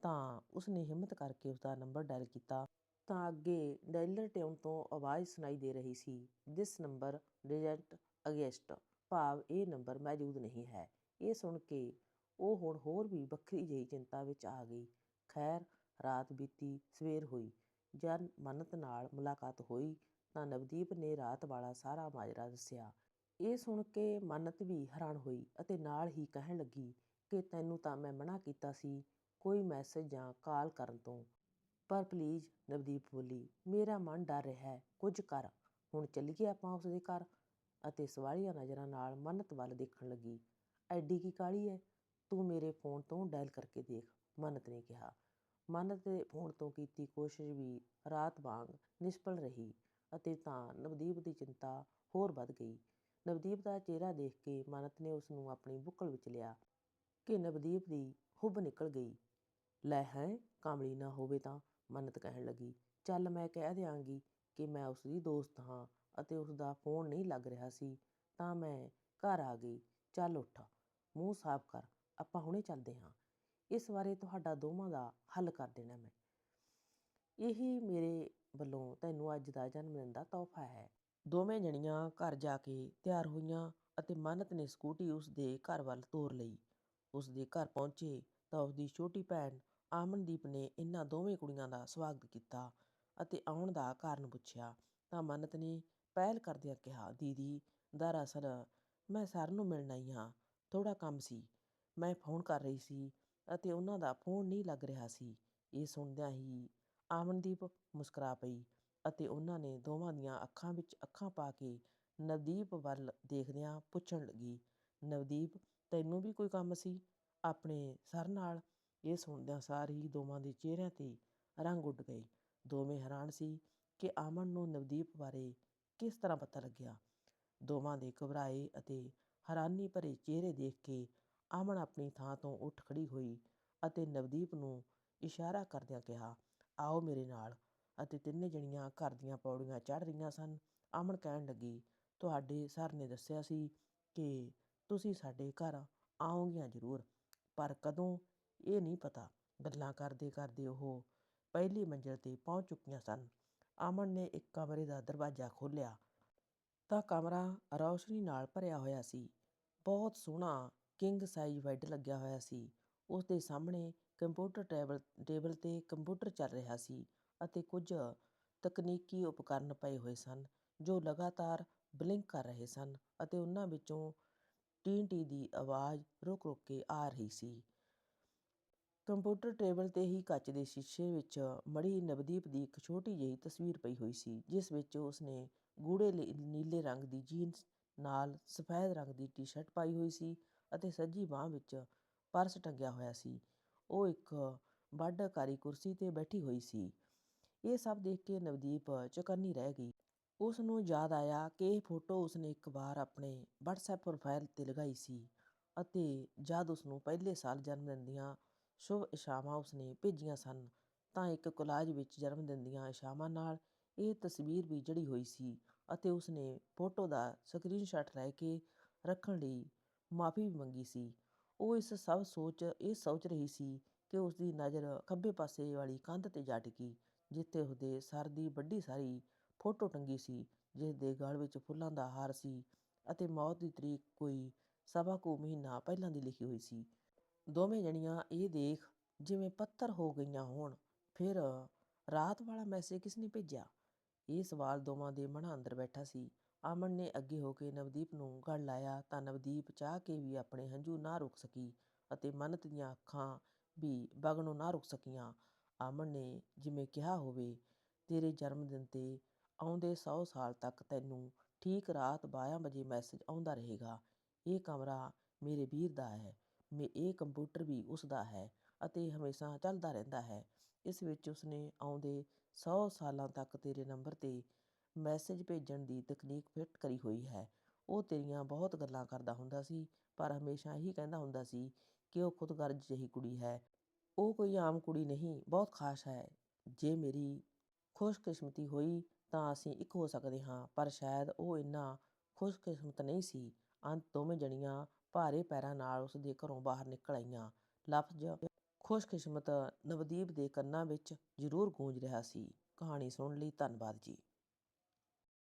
ਤਾਂ ਉਸਨੇ ਹਿੰਮਤ ਕਰਕੇ ਉਸਦਾ ਨੰਬਰ ਡਾਇਲ ਕੀਤਾ। ਤਾਂ ਅੱਗੇ ਡਾਇਲਰ ਟਿਊਨ ਤੋਂ ਆਵਾਜ਼ ਸੁਣਾਈ ਦੇ ਰਹੀ ਸੀ ਦਿਸ ਨੰਬਰ ਡਿਜੈਂਟ ਅਗੇਂਸਟ ਭਾਵ ਇਹ ਨੰਬਰ ਮੌਜੂਦ ਨਹੀਂ ਹੈ। ਇਹ ਸੁਣ ਕੇ ਉਹ ਹੁਣ ਹੋਰ ਵੀ ਵੱਖਰੀ ਜਿਹੀ ਚਿੰਤਾ ਵਿੱਚ ਆ ਗਈ। ਖੈਰ, ਰਾਤ ਬੀਤੀ, ਸਵੇਰ ਹੋਈ। ਜਦ ਮੰਨਤ ਨਾਲ ਮੁਲਾਕਾਤ ਹੋਈ ਤਾਂ ਨਵਦੀਪ ਨੇ ਰਾਤ ਵਾਲਾ ਸਾਰਾ ਮਾਜਰਾ ਦੱਸਿਆ। ਇਹ ਸੁਣ ਕੇ ਮੰਨਤ ਵੀ ਹੈਰਾਨ ਹੋਈ ਅਤੇ ਨਾਲ ਹੀ ਕਹਿਣ ਲੱਗੀ ਕਿ ਤੈਨੂੰ ਤਾਂ ਮੈਂ ਮਨਾ ਕੀਤਾ ਸੀ ਕੋਈ ਮੈਸੇਜ ਜਾਂ ਕਾਲ ਕਰਨ ਤੋਂ। ਪਰ ਪਲੀਜ਼, ਨਵਦੀਪ ਬੋਲੀ, ਮੇਰਾ ਮਨ ਡਰ ਰਿਹਾ ਹੈ, ਕੁਝ ਕਰ। ਹੁਣ ਚੱਲੀਏ ਆਪਾਂ ਉਸਦੇ ਘਰ। ਅਤੇ ਸਵਾਲੀਆ ਨਜ਼ਰਾਂ ਨਾਲ ਮੰਨਤ ਵੱਲ ਦੇਖਣ ਲੱਗੀ। ਐਡੀ ਕੀ ਕਾਹਲੀ ਹੈ? ਤੂੰ ਮੇਰੇ ਫੋਨ ਤੋਂ ਡਾਇਲ ਕਰਕੇ ਦੇਖ। ਮੰਨਤ ਨੇ ਕਿਹਾ। ਮੰਨਤ ਦੇ ਫੋਨ ਤੋਂ ਕੀਤੀ ਕੋਸ਼ਿਸ਼ ਵੀ ਰਾਤ ਵਾਂਗ ਨਿਸ਼ਫਲ ਰਹੀ ਅਤੇ ਤਾਂ ਨਵਦੀਪ ਦੀ ਚਿੰਤਾ ਹੋਰ ਵੱਧ ਗਈ। ਨਵਦੀਪ ਦਾ ਚਿਹਰਾ ਦੇਖ ਕੇ ਮੰਨਤ ਨੇ ਉਸ ਨੂੰ ਆਪਣੀ ਬੁੱਕਲ ਵਿੱਚ ਲਿਆ ਕਿ ਨਵਦੀਪ ਦੀ ਹੁੱਬ ਨਿਕਲ ਗਈ। ਲੈ ਹੈ, ਕਾਮਲੀ ਨਾ ਹੋਵੇ ਤਾਂ, ਮੰਨਤ ਕਹਿਣ ਲੱਗੀ। ਚੱਲ ਮੈਂ ਕਹਿ ਦਿਆਂਗੀ ਕਿ ਮੈਂ ਉਸ ਦੀ ਦੋਸਤ ਹਾਂ ਅਤੇ ਉਸ ਦਾ ਫੋਨ ਨਹੀਂ ਲੱਗ ਰਿਹਾ ਸੀ, ਤਾਂ ਮੈਂ ਘਰ ਆ ਗਈ। ਚੱਲ ਉੱਠ। ਮੂੰਹ ਸਾਫ਼ ਕਰ। ਆਪਾਂ ਹੁਣੇ ਚੱਲਦੇ ਹਾਂ। ਇਸ ਬਾਰੇ ਤੁਹਾਡਾ ਦੋਵਾਂ ਦਾ ਹੱਲ ਕਰ ਦੇਣਾ ਮੈਂ। ਇਹੀ ਮੇਰੇ ਵੱਲੋਂ ਤੈਨੂੰ ਅੱਜ ਦਾ ਜਨਮ ਦਿਨ ਦਾ ਤੋਹਫਾ ਹੈ। ਦੋਵੇਂ ਜਣੀਆਂ ਘਰ ਜਾ ਕੇ ਤਿਆਰ ਹੋਈਆਂ ਅਤੇ ਮੰਨਤ ਨੇ ਸਕੂਟੀ ਉਸ ਦੇ ਘਰ ਵੱਲ ਤੋਰ ਲਈ। ਉਸ ਦੇ ਘਰ ਪਹੁੰਚੇ ਤਾਂ ਉਸ ਦੀ ਛੋਟੀ ਭੈਣ ਆਮਨਦੀਪ ਨੇ ਇਹਨਾਂ ਦੋਵੇਂ ਕੁੜੀਆਂ ਦਾ ਸਵਾਗਤ ਕੀਤਾ ਅਤੇ ਆਉਣ ਦਾ ਕਾਰਨ ਪੁੱਛਿਆ। ਤਾਂ ਮੰਨਤ ਨੇ ਪਹਿਲ ਕਰਦਿਆਂ ਕਿਹਾ, ਦੀਦੀ, ਦਰਅਸਲ ਮੈਂ ਸਰ ਨੂੰ ਮਿਲਣਾ ਹੀ ਹਾਂ। ਥੋੜਾ ਕੰਮ ਸੀ। ਮੈਂ ਫੋਨ ਕਰ ਰਹੀ ਸੀ ਅਤੇ ਉਹਨਾਂ ਦਾ ਫੋਨ ਨਹੀਂ ਲੱਗ ਰਿਹਾ ਸੀ। ਇਹ ਸੁਣਦਿਆਂ ਹੀ ਅਮਨਦੀਪ ਮੁਸਕਰਾ ਪਈ ਅਤੇ ਉਹਨਾਂ ਨੇ ਦੋਵਾਂ ਦੀਆਂ ਅੱਖਾਂ ਵਿੱਚ ਅੱਖਾਂ ਪਾ ਕੇ ਨਵਦੀਪ ਵੱਲ ਦੇਖਦਿਆਂ ਪੁੱਛਣ ਲੱਗੀ, ਨਵਦੀਪ, ਤੈਨੂੰ ਵੀ ਕੋਈ ਕੰਮ ਸੀ? ਆਪਣੇ ਸਰ ਨਾਲ ਇਹ ਸੁਣਦਿਆਂ ਸਾਰ ਹੀ ਦੋਵਾਂ ਦੇ ਚਿਹਰਿਆਂ ਤੇ ਰੰਗ ਉੱਡ ਗਏ। ਦੋਵੇਂ ਹੈਰਾਨ ਸੀ ਕਿ ਆਮਨ ਨੂੰ ਨਵਦੀਪ ਬਾਰੇ ਕਿਸ ਤਰ੍ਹਾਂ ਪਤਾ ਲੱਗਿਆ। ਦੋਵਾਂ ਦੇ ਘਬਰਾਏ ਅਤੇ ਹੈਰਾਨੀ ਭਰੇ ਚਿਹਰੇ ਦੇਖ ਕੇ ਆਮਨ ਆਪਣੀ ਥਾਂ ਤੋਂ ਉੱਠ ਖੜੀ ਹੋਈ ਅਤੇ ਨਵਦੀਪ ਨੂੰ ਇਸ਼ਾਰਾ ਕਰਦਿਆਂ ਕਿਹਾ, ਆਓ ਮੇਰੇ ਨਾਲ। ਅਤੇ ਤਿੰਨੇ ਜਣੀਆਂ ਘਰ ਦੀਆਂ ਪੌੜੀਆਂ ਚੜ੍ਹ ਰਹੀਆਂ ਸਨ। ਅਮਨ ਕਹਿਣ ਲੱਗੀ, ਤੁਹਾਡੇ ਸਰ ਨੇ ਦੱਸਿਆ ਸੀ ਕਿ ਤੁਸੀਂ ਸਾਡੇ ਘਰ ਆਓਗੀਆਂ ਜ਼ਰੂਰ, ਪਰ ਕਦੋਂ, ਇਹ ਨਹੀਂ ਪਤਾ। ਗੱਲਾਂ ਕਰਦੇ ਕਰਦੇ ਉਹ ਪਹਿਲੀ ਮੰਜ਼ਿਲ ਤੇ ਪਹੁੰਚ ਚੁੱਕੀਆਂ ਸਨ। ਅਮਨ ਨੇ ਇੱਕ ਕਮਰੇ ਦਾ ਦਰਵਾਜ਼ਾ ਖੋਲ੍ਹਿਆ ਤਾਂ ਕਮਰਾ ਰੌਸ਼ਨੀ ਨਾਲ ਭਰਿਆ ਹੋਇਆ ਸੀ। ਬਹੁਤ ਸੋਹਣਾ ਕਿੰਗ ਸਾਈਜ਼ ਬੈੱਡ ਲੱਗਿਆ ਹੋਇਆ ਸੀ ਉਸ ਦੇ ਸਾਹਮਣੇ ਕੰਪਿਊਟਰ ਟੇਬਲ ਟੇਬਲ 'ਤੇ ਕੰਪਿਊਟਰ ਚੱਲ ਰਿਹਾ ਸੀ ਅਤੇ ਕੁਝ ਤਕਨੀਕੀ ਉਪਕਰਨ ਪਏ ਹੋਏ ਸਨ ਜੋ ਲਗਾਤਾਰ ਬਲਿੰਕ ਕਰ ਰਹੇ ਸਨ ਅਤੇ ਉਹਨਾਂ ਵਿੱਚੋਂ ਟੀ ਦੀ ਆਵਾਜ਼ ਰੁਕ-ਰੁਕ ਕੇ ਆ ਰਹੀ ਸੀ। ਕੰਪਿਊਟਰ ਟੇਬਲ 'ਤੇ ਹੀ ਕੱਚ ਦੇ ਸ਼ੀਸ਼ੇ ਵਿੱਚ ਮੜੀ ਨਵਦੀਪ ਦੀ ਇੱਕ ਛੋਟੀ ਜਿਹੀ ਤਸਵੀਰ ਪਈ ਹੋਈ ਸੀ, ਜਿਸ ਵਿੱਚ ਉਸਨੇ ਗੂੜ੍ਹੇ ਨੀਲੇ ਰੰਗ ਦੀ ਜੀਨਸ ਨਾਲ ਸਫ਼ੈਦ ਰੰਗ ਦੀ ਟੀ-ਸ਼ਰਟ ਪਾਈ ਹੋਈ ਸੀ ਅਤੇ ਸੱਜੀ ਬਾਂਹ ਵਿੱਚ ਪਰਸ ਟੰਗਿਆ ਹੋਇਆ ਸੀ। ਉਹ ਇੱਕ ਵੱਡਆਕਾਰੀ ਕੁਰਸੀ 'ਤੇ ਬੈਠੀ ਹੋਈ ਸੀ। ਇਹ ਸਭ ਦੇਖ ਕੇ ਨਵਦੀਪ ਚੌਕੰਨੀ ਰਹਿ ਗਈ। ਉਸਨੂੰ ਯਾਦ ਆਇਆ ਕਿ ਇਹ ਫੋਟੋ ਉਸਨੇ ਇੱਕ ਵਾਰ ਆਪਣੇ ਵਟਸਐਪ ਪ੍ਰੋਫਾਈਲ 'ਤੇ ਲਗਾਈ ਸੀ ਅਤੇ ਜਦ ਉਸਨੂੰ ਪਹਿਲੇ ਸਾਲ ਜਨਮਦਿਨ ਦੀਆਂ ਸ਼ੁਭ ਇੱਛਾਵਾਂ ਉਸਨੇ ਭੇਜੀਆਂ ਸਨ, ਤਾਂ ਇੱਕ ਕੋਲਾਜ ਵਿੱਚ ਜਨਮਦਿਨ ਦੀਆਂ ਇੱਛਾਵਾਂ ਨਾਲ ਇਹ ਤਸਵੀਰ ਵੀ ਜੜੀ ਹੋਈ ਸੀ ਅਤੇ ਉਸਨੇ ਫੋਟੋ ਦਾ ਸਕਰੀਨਸ਼ਾਟ ਲੈ ਕੇ ਰੱਖਣ ਲਈ ਮਾਫ਼ੀ ਵੀ ਮੰਗੀ ਸੀ। ਉਹ ਇਸ ਸਭ ਸੋਚ, ਇਹ ਸੋਚ ਰਹੀ ਸੀ ਕਿ ਉਸਦੀ ਨਜ਼ਰ ਖੱਬੇ ਪਾਸੇ ਵਾਲੀ ਕੰਧ 'ਤੇ ਜਾ ਟਿਕੀ, ਜਿੱਥੇ ਉਸਦੇ ਸਰ ਦੀ ਵੱਡੀ ਸਾਰੀ ਫੋਟੋ ਟੰਗੀ ਸੀ ਜਿਸ ਦੇ ਗਲ ਵਿੱਚ ਫੁੱਲਾਂ ਦਾ ਹਾਰ ਸੀ ਅਤੇ ਮੌਤ ਦੀ ਤਰੀਕ ਕੋਈ ਸਵਾ ਕੁ ਮਹੀਨਾ ਪਹਿਲਾਂ ਦੀ ਲਿਖੀ ਹੋਈ ਸੀ। ਦੋਵੇਂ ਜਣੀਆਂ ਇਹ ਦੇਖ ਜਿਵੇਂ ਪੱਥਰ ਹੋ ਗਈਆਂ ਹੋਣ। ਫਿਰ ਰਾਤ ਵਾਲਾ ਮੈਸੇਜ ਕਿਸਨੇ ਭੇਜਿਆ? ਇਹ ਸਵਾਲ ਦੋਵਾਂ ਦੇ ਮਨਾਂ ਅੰਦਰ ਬੈਠਾ ਸੀ। ਅਮਨ ਨੇ ਅੱਗੇ ਹੋ ਕੇ ਨਵਦੀਪ ਨੂੰ ਗਲ ਲਾਇਆ ਤਾਂ ਨਵਦੀਪ ਚਾਹ ਕੇ ਵੀ ਆਪਣੇ ਹੰਝੂ ਨਾ ਰੁਕ ਸਕੀ ਅਤੇ ਮਨਤ ਦੀਆਂ ਅੱਖਾਂ ਵੀ ਵਗਣੋਂ ਨਾ ਰੁਕ ਸਕੀਆਂ। ਅਮਨ ਨੇ ਜਿਵੇਂ ਕਿਹਾ ਹੋਵੇ, ਤੇਰੇ ਜਨਮ ਦਿਨ 'ਤੇ ਆਉਂਦੇ ਸੌ ਸਾਲ ਤੱਕ ਤੈਨੂੰ ਠੀਕ ਰਾਤ ਬਾਰਾਂ ਵਜੇ ਮੈਸੇਜ ਆਉਂਦਾ ਰਹੇਗਾ। ਇਹ ਕਮਰਾ ਮੇਰੇ ਵੀਰ ਦਾ ਹੈ। ਮੇ, ਇਹ ਕੰਪਿਊਟਰ ਵੀ ਉਸ ਦਾ ਹੈ ਅਤੇ ਹਮੇਸ਼ਾ ਚੱਲਦਾ ਰਹਿੰਦਾ ਹੈ। ਇਸ ਵਿੱਚ ਉਸਨੇ ਆਉਂਦੇ ਸੌ ਸਾਲਾਂ ਤੱਕ ਤੇਰੇ ਨੰਬਰ 'ਤੇ ਮੈਸੇਜ ਭੇਜਣ ਦੀ ਤਕਨੀਕ ਫਿੱਟ ਕਰੀ ਹੋਈ ਹੈ। ਉਹ ਤੇਰੀਆਂ ਬਹੁਤ ਗੱਲਾਂ ਕਰਦਾ ਹੁੰਦਾ ਸੀ, ਪਰ ਹਮੇਸ਼ਾ ਇਹੀ ਕਹਿੰਦਾ ਹੁੰਦਾ ਸੀ ਕਿ ਉਹ ਖੁਦਗਰਜ਼ ਜਿਹੀ ਕੁੜੀ ਹੈ। ਉਹ ਕੋਈ ਆਮ ਕੁੜੀ ਨਹੀਂ, ਬਹੁਤ ਖ਼ਾਸ ਹੈ। ਜੇ ਮੇਰੀ ਖੁਸ਼ਕਿਸਮਤੀ ਹੋਈ ਤਾਂ ਅਸੀਂ ਇੱਕ ਹੋ ਸਕਦੇ ਹਾਂ, ਪਰ ਸ਼ਾਇਦ ਉਹ ਇੰਨਾ ਖੁਸ਼ਕਿਸਮਤ ਨਹੀਂ ਸੀ। ਅੰਤ ਦੋਵੇਂ ਜਣੀਆਂ ਭਾਰੇ ਪੈਰਾਂ ਨਾਲ ਉਸਦੇ ਘਰੋਂ ਬਾਹਰ ਨਿਕਲ ਆਈਆਂ। ਲਫ਼ਜ਼ ਖੁਸ਼ਕਿਸਮਤ ਨਵਦੀਪ ਦੇ ਕੰਨਾਂ ਵਿੱਚ ਜ਼ਰੂਰ ਗੂੰਜ ਰਿਹਾ ਸੀ। ਕਹਾਣੀ ਸੁਣਨ ਲਈ ਧੰਨਵਾਦ ਜੀ।